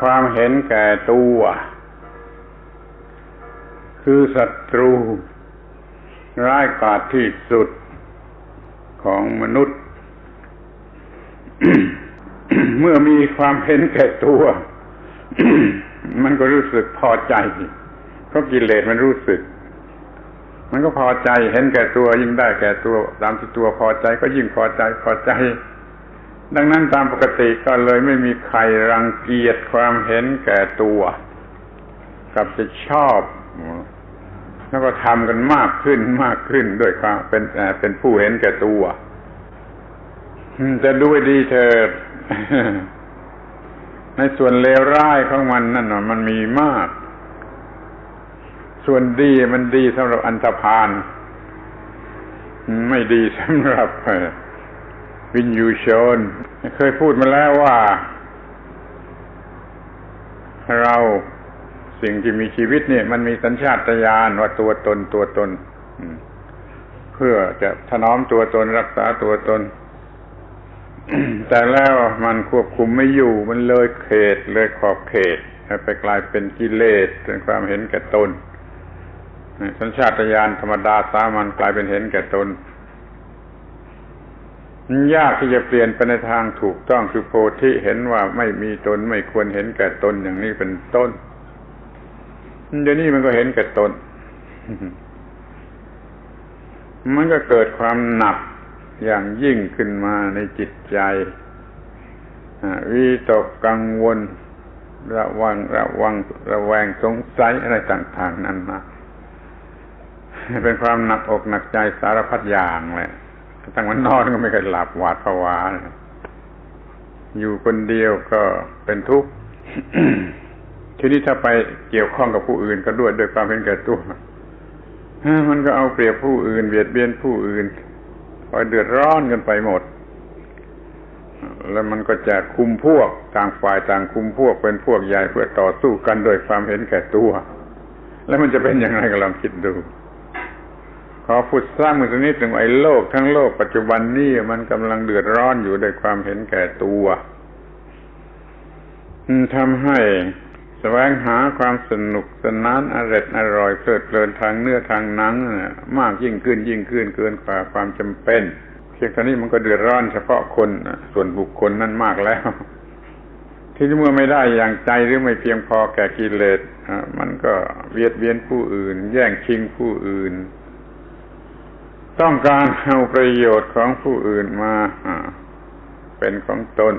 ความเห็นแก่ตัว คือศัตรู ร้ายกาจที่สุดของมนุษย์ เมื่อมีความเห็นแก่ตัว มันก็รู้สึกพอใจเพราะกิเลสมันรู้สึก มันก็พอใจเห็นแก่ตัวยิ่งได้แก่ตัว ตามที่ตัวพอใจก็ยิ่งพอใจพอใจ ดังนั้นตามปกติก็เลยไม่มีใครรังเกียจความเห็นแก่ตัว กับจะชอบ แล้วก็ทำกันมากขึ้นมากขึ้นด้วยความเป็นเป็นผู้เห็นแก่ตัวจะด้วยดีเถิด ในส่วนเลวร้ายของมันนั่นมันมีมาก ส่วนดีมันดีสำหรับอันธพาลไม่ดีสำหรับ วินยูชน เคยพูดมาแล้วว่า เราสิ่งที่มีชีวิตเนี่ยมันมีสัญชาตญาณว่าตัวตนตัวตนเพื่อจะถนอมตัวตนรักษาตัวตน แต่แล้วมันควบคุมไม่อยู่มันเลยเขตเลยขอบเขตไปกลายเป็นกิเลสเป็นความเห็นแก่ตนสัญชาตญาณธรรมดาสามัญกลายเป็นเห็นแก่ตน ยากที่จะเปลี่ยนไปในทางถูกต้องคือโพธิเห็นว่าไม่มีตนไม่ควรเห็นแก่ตนอย่างนี้เป็นต้นเดี๋ยวนี้มันก็เห็นแก่ตน มันก็เกิดความหนักอย่างยิ่งขึ้นมาในจิตใจวิตกกังวล ระวังระวังระแวงสงสัยอะไรต่าง ๆ นั้นนะเป็นความหนักอกหนักใจสารพัดอย่างเลย ตั้งวันนอนก็ไม่เคยหลับหวาดผวาอยู่คนเดียวก็เป็นทุกข์ทีนี้ถ้าไปเกี่ยวข้องกับผู้อื่นก็ด้วยด้วยความเป็นแก่ตัวมันก็เอาเปรียบผู้อื่นเบียดเบียนผู้อื่นคอยเดือดร้อนกันไปหมด แล้วมันก็จะคุมพวกต่างฝ่ายต่างคุมพวกเป็นพวกใหญ่เพื่อต่อสู้กันโดยความเห็นแก่ตัว แล้วมันจะเป็นอย่างไรก็ลองคิดดู ขอพูดสร้างมือสักนิดหนึ่งไอ้โลกทั้งโลกปัจจุบันนี้มันกำลังเดือดร้อนอยู่ด้วยความเห็นแก่ตัวทำให้แสวงหาความสนุกสนานอร่อยอร่อยเพลิดเพลินทางเนื้อทางหนังมากยิ่งขึ้นยิ่งขึ้นเกินกว่าความจำเป็นเพียงเท่านี้มันก็เดือดร้อนเฉพาะคนส่วนบุคคลนั่นมากแล้ว ที่เมื่อไม่ได้อย่างใจหรือไม่เพียงพอแก่กิเลสมันก็เบียดเบียนผู้อื่น แย่งชิงผู้อื่น ต้องการเอาประโยชน์ของผู้อื่นมาเป็นของตน